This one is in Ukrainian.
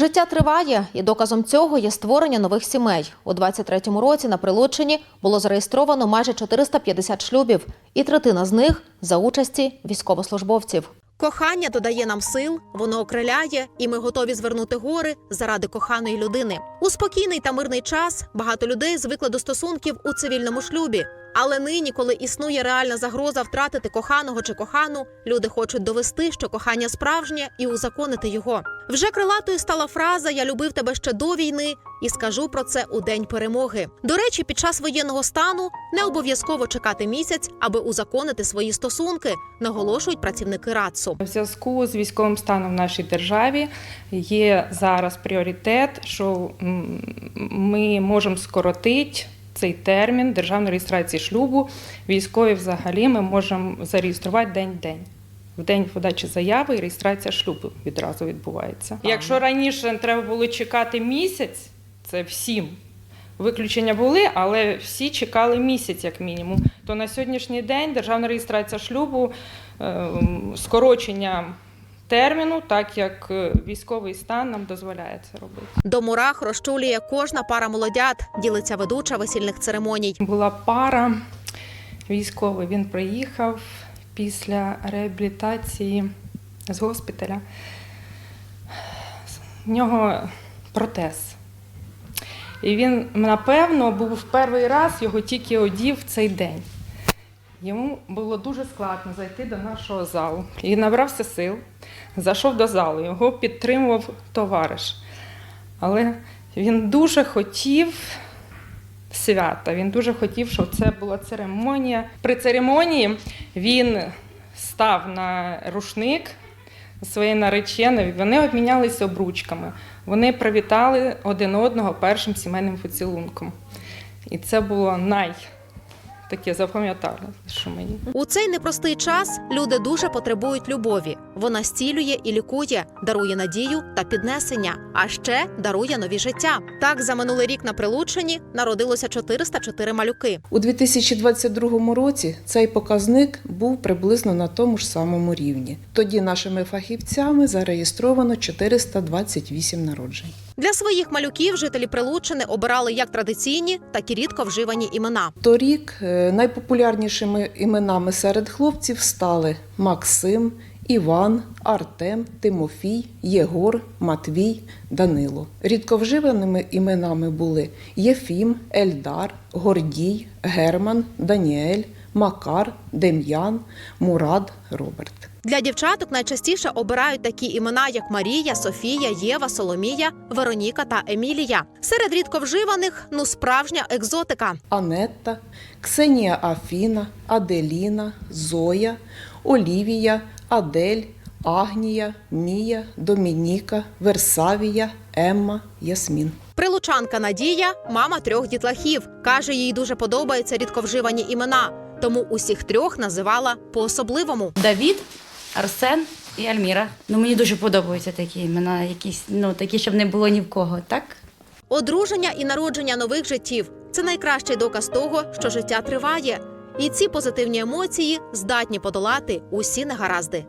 Життя триває, і доказом цього є створення нових сімей. У 23-му році на Прилуччині було зареєстровано майже 450 шлюбів, і третина з них за участі військовослужбовців. Кохання додає нам сил, воно окриляє, і ми готові звернути гори заради коханої людини. У спокійний та мирний час багато людей звикли до стосунків у цивільному шлюбі. Але нині, коли існує реальна загроза втратити коханого чи кохану, люди хочуть довести, що кохання справжнє, і узаконити його. Вже крилатою стала фраза Я любив тебе ще до війни і скажу про це у день перемоги. До речі, під час воєнного стану не обов'язково чекати місяць, аби узаконити свої стосунки, наголошують працівники РАЦУ. В зв'язку з військовим станом в нашій державі є зараз пріоритет, що ми можемо скоротити цей термін державної реєстрації шлюбу. Військові взагалі ми можемо зареєструвати день-день. В день подачі заяви і реєстрація шлюбу відразу відбувається. Якщо раніше треба було чекати місяць, це всім. Виключення були, але всі чекали місяць як мінімум. То на сьогоднішній день державна реєстрація шлюбу е, скорочення терміну, так як е, військовий стан нам дозволяє це робити. До мурах розчулює кожна пара молодят, ділиться ведуча весільних церемоній. Була пара військовий. Він приїхав після реабілітації з госпіталя. В нього протез. І він, напевно, був в перший раз його тільки одів в цей день. Йому було дуже складно зайти до нашого залу. І набрався сил, зайшов до залу, його підтримував товариш. Але він дуже хотів свята. Він дуже хотів, щоб це була церемонія. При церемонії він став на рушник своєї нареченої. Вони обмінялися обручками. Вони привітали один одного першим сімейним поцілунком. І це було най таке запам'ятали, що мені. У цей непростий час люди дуже потребують любові. Вона зцілює і лікує, дарує надію та піднесення, а ще дарує нові життя. Так за минулий рік на Прилуччині народилося 404 малюки. У 2022 році цей показник був приблизно на тому ж самому рівні. Тоді нашими фахівцями зареєстровано 428 народжень. Для своїх малюків жителі Прилуччини обирали як традиційні, так і рідко вживані імена. Торік е, найпопулярнішими іменами серед хлопців стали Максим, Іван, Артем, Тимофій, Єгор, Матвій, Данило. Рідковживаними іменами були Єфім, Ельдар, Гордій, Герман, Даніель, Макар, Дем'ян, Мурад, Роберт. Для дівчаток найчастіше обирають такі імена, як Марія, Софія, Єва, Соломія, Вероніка та Емілія. Серед рідко вживаних ну справжня екзотика. Анетта, Ксенія Афіна, Аделіна, Зоя, Олівія, Адель, Агнія, Мія, Домініка, Версавія, Емма, Ясмін. Прилучанка Надія, мама трьох дітлахів. Каже, їй дуже подобаються рідковживані імена, тому усіх трьох називала по-особливому. Давід, Арсен і Альміра. Ну мені дуже подобаються такі імена, якісь ну такі, щоб не було ні в кого, так? Одруження і народження нових життів це найкращий доказ того, що життя триває, і ці позитивні емоції здатні подолати усі негаразди.